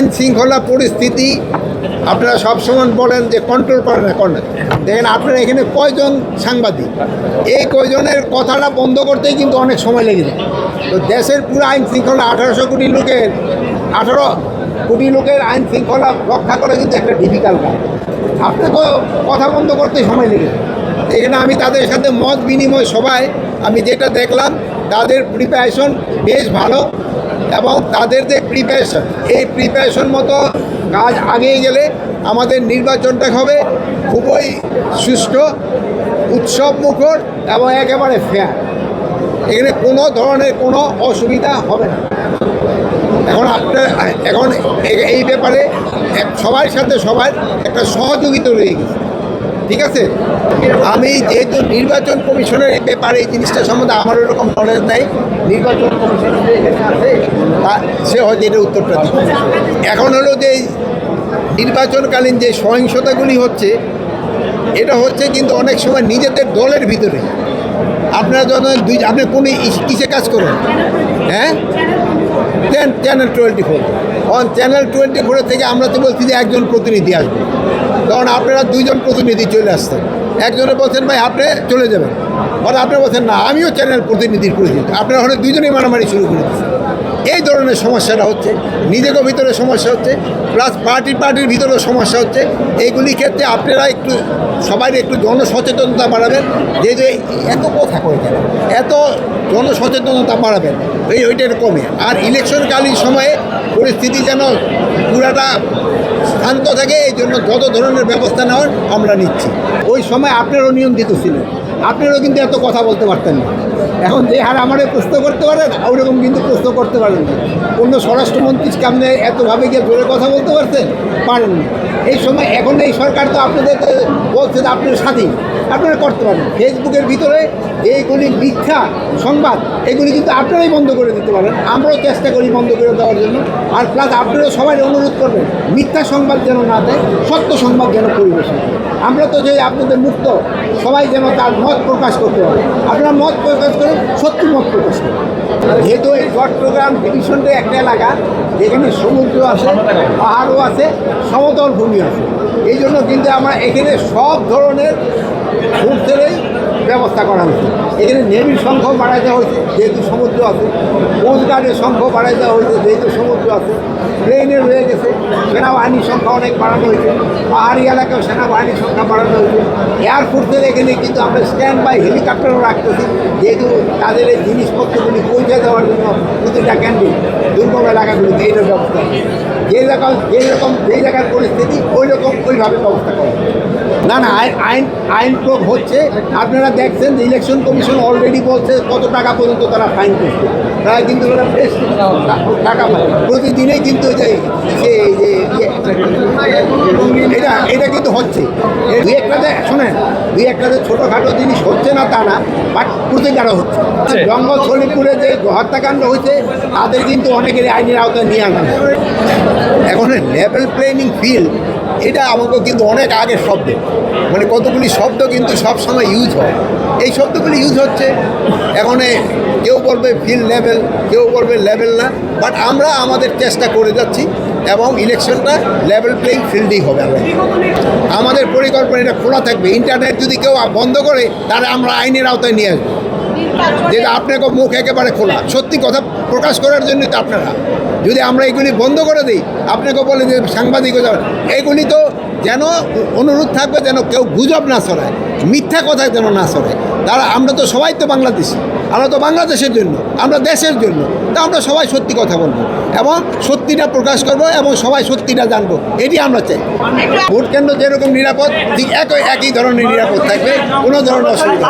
আইন শৃঙ্খলা পরিস্থিতি আপনারা সবসময় বলেন যে কন্ট্রোল করেন না, করেন দেখেন আপনারা এখানে কয়জন সাংবাদিক? এই কয়জনের কথাটা বন্ধ করতেই কিন্তু অনেক সময় লেগে যায়। তো দেশের পুরো আইন শৃঙ্খলা আঠারোশো কোটি লোকের, আঠারো কোটি লোকের আইন শৃঙ্খলা রক্ষা করা কিন্তু একটা ডিফিকাল্ট কাজ। আপনাকে কথা বন্ধ করতে সময় লেগে যায়। এখানে আমি তাদের সাথে মত বিনিময় সবাই আমি যেটা দেখলাম, তাদের প্রিপারেশন বেশ ভালো। এবং তাদের যে প্রিপারেশন এই প্রিপারেশন মতো কাজ আগিয়ে গেলে আমাদের নির্বাচনটা হবে খুবই সুষ্ঠু উৎসব মুখর এবং একেবারে ফেয়ার এখানে কোনো ধরনের কোনো অসুবিধা হবে না। এখন আপনার, এখন এই ব্যাপারে সবার সাথে সবার একটা সহযোগিতা রয়ে গেছে। ঠিক আছে? আমি যেহেতু নির্বাচন কমিশনের ব্যাপারে এই জিনিসটা সম্বন্ধে আমার এরকম নলেজ নাই, নির্বাচন কমিশন সে হয়তো এটা উত্তরটা। এখন হলো যে নির্বাচনকালীন যে সহিংসতাগুলি হচ্ছে, এটা হচ্ছে কিন্তু অনেক সময় নিজেদের দলের ভিতরে। আপনারা যখন দুই, আপনি কোন কিসে কাজ করুন? হ্যাঁ? Channel twenty four on channel twenty ফোরের থেকে আমরা তো বলছি যে একজন প্রতিনিধি আসবে। তখন আপনারা দুইজন প্রতিনিধি চলে আসতেন একজনে বলছেন, ভাই, আপনি চলে যাবেন। আর আপনি বলছেন, না, আমিও চ্যানেল প্রতিনিধির প্রতিনিধি আপনারা হলে দুজনেই মারামারি শুরু করে দিচ্ছেন এই ধরনের সমস্যাটা হচ্ছে নিজেকে ভিতরে সমস্যা হচ্ছে, প্লাস পার্টি পার্টির ভিতরেও সমস্যা হচ্ছে। এইগুলি ক্ষেত্রে আপনারা একটু, সবাই একটু জনসচেতনতা বাড়াবেন। যে যে এত কথা কই কেন? এত জনসচেতনতা বাড়াবেন, এই ওইটার কমে। আর ইলেকশনকালীন সময়ে পরিস্থিতি যেন পুরাটা শান্ত থাকে, এই জন্য যত ধরনের ব্যবস্থা নেওয়ার আমরা নিচ্ছি। ওই সময় আপনারও নিয়ন্ত্রিত ছিল আপনারও কিন্তু এত কথা বলতে পারতেন না। এখন যে হার আমারে প্রশ্ন করতে পারেন ওইরকম কিন্তু প্রশ্ন করতে পারেন না। অন্য স্বরাষ্ট্রমন্ত্রীর সামনে এতভাবে গিয়ে জোরে কথা বলতে পারতেন পারেন না। এই সময় এখন এই সরকার তো আপনাদের, বলছে যে আপনার স্বাধীন। আপনারা করতে পারেন। ফেসবুকের ভিতরে এইগুলি মিথ্যা সংবাদ, এগুলি কিন্তু আপনারাই বন্ধ করে দিতে পারেন। আমরাও চেষ্টা করি বন্ধ করে দেওয়ার জন্য। আর প্লাস আপনারাও সবাই অনুরোধ করবেন, মিথ্যা সংবাদ যেন না দেয়, সত্য সংবাদ যেন পরিবেশন আমরা তো যে আপনাদের মুক্ত সবাই যেন তার মত প্রকাশ করতে পারে। আপনারা মত প্রকাশ করেন, সত্যি মত প্রকাশ করেন। যেহেতু এই চট্টগ্রাম ডিভিশনটা একটা এলাকা, যেখানে সমুদ্র আছে, পাহাড়ও আছে, সমতল ভূমি আছে। এই জন্য কিন্তু আমরা এখানে সব ধরনের ফুডসেলেই ব্যবস্থা করা হয়েছে। এখানে নেভির সংখ্যাও বাড়াই দেওয়া হয়েছে, যেহেতু সমুদ্র আছে, কোস্ট গার্ডের সংখ্যাও বাড়াই দেওয়া হয়েছে, যেহেতু সমুদ্র আছে। প্লেনে হয়ে গেছে। সেনাবাহিনীর সংখ্যা অনেক বাড়ানো হয়েছে। পাহাড়ি এলাকায় সেনাবাহিনীর সংখ্যা বাড়ানো হয়েছে। এয়ারফোর্সের এখানে কিন্তু আমরা স্ট্যান্ড বাই হেলিকপ্টারও রাখতেছি। যেহেতু তাদের এই জিনিসপত্রগুলি পৌঁছে দেওয়ার জন্য প্রতিটা ক্যান্ডি দুর্গম এলাকাগুলিতে এইটার ব্যবস্থা যে এলাকা যে রকম যে জায়গার পরিস্থিতি, ওই রকম ওইভাবে ব্যবস্থা করা। না না আইন আইন আইন প্রয়োগ হচ্ছে। আপনারা দেখছেন যে ইলেকশন কমিশন অলরেডি বলছে কত টাকা পর্যন্ত তারা ফাইন করছে। তারা কিন্তু ওরা টাকা পায়। প্রতিদিনেই কিন্তু যে যে যে এটা এটা কিন্তু হচ্ছে। দুই একটাতে শোনেন দুই একটাতে ছোটোখাটো জিনিস হচ্ছে না তা না বাট প্রতিকারও হচ্ছে। জঙ্গল শরীরপুরে যে হত্যাকাণ্ড হয়েছে তাদের কিন্তু অনেকের আইনের আওতায় নিয়ে আনা এখন লেভেল প্লেনিং ফিল্ড এটা আমাকে কিন্তু অনেক আগের শব্দ। মানে কতগুলি শব্দ কিন্তু সব সময় ইউজ হয়। এই শব্দগুলি ইউজ হচ্ছে, এখন কেউ বলবে ফিল্ড লেভেল কেউ বলবে লেভেল না বাট আমরা আমাদের চেষ্টা করে যাচ্ছি এবং ইলেকশনটা লেভেল প্লেইং ফিল্ডেই হবে আমাদের পরিকল্পনা এটা খোলা থাকবে। ইন্টারনেট যদি কেউ বন্ধ করে, তাহলে আমরা আইনের আওতায় নিয়ে আসব। যেটা আপনাকে মুখ একেবারে খোলা। সত্যি কথা প্রকাশ করার জন্য তো আপনারা। যদি আমরা এগুলি বন্ধ করে দিই, আপনাকে বলে যে সাংবাদিকতা এগুলি তো যেন অনুরোধ থাকবে যেন কেউ গুজব না ছড়ায়, মিথ্যা কথা যেন না ছড়ায়। তারা, আমরা তো সবাই তো বাংলাদেশি, আমরা তো বাংলাদেশের জন্য, আমরা দেশের জন্য, তা আমরা সবাই সত্যি কথা বলব। এবং সত্যিটা প্রকাশ করব এবং সবাই সত্যিটা জানব, এটি আমরা চাই। ভোট কেন্দ্র যেরকম নিরাপদ, ঠিক একই একই ধরনের নিরাপদ থাকবে, কোনো ধরনের অসুবিধা।